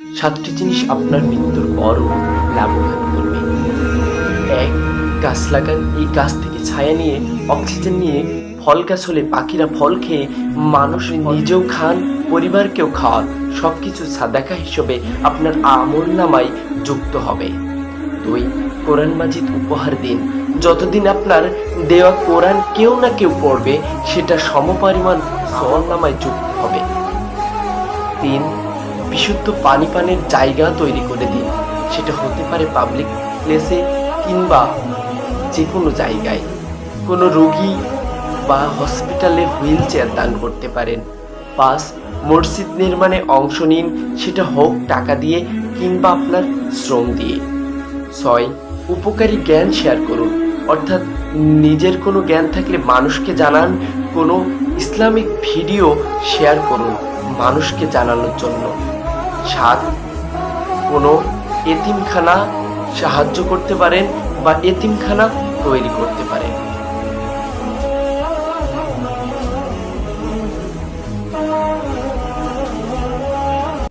সাতটি জিনিস আপনার মৃত্যুর পরও লাভবান করবে। এক, গাছ লাগান। এই গাছ থেকে ছায়া নিয়ে, অক্সিজেন নিয়ে ফল গাছ হলে পাখিরা ফল খেয়ে মানুষ নিজেও খান, পরিবারকেও খাওয়ান। সবকিছু সাদাকা হিসেবে আপনার আমল নামায় যুক্ত হবে। দুই, কোরআন মাজিদ উপহার দিন। যতদিন আপনার দেওয়া কোরআন কেউ না কেউ পড়বে, সেটা সমপরিমাণ সওয়াল নামায় যুক্ত হবে। তিন বিশুদ্ধ পানি পানের জায়গা তৈরি করে দিন। সেটা হতে পারে পাবলিক প্লেসে কিংবা যে কোনো জায়গায়। কোনো রোগী বা হসপিটালে হুইল চেয়ার দান করতে পারেন। পাঁচ মসজিদ নির্মাণে অংশ নিন, সেটা হোক টাকা দিয়ে কিংবা আপনার শ্রম দিয়ে। ছয়, উপকারী জ্ঞান শেয়ার করুন। অর্থাৎ নিজের কোনো জ্ঞান থাকলে মানুষকে জানান, কোনো ইসলামিক ভিডিও শেয়ার করুন মানুষকে জানানোর জন্য। সাত কোনো এতিমখানা সাহায্য করতে পারেন বা এতিমখানা তৈরি করতে পারেন।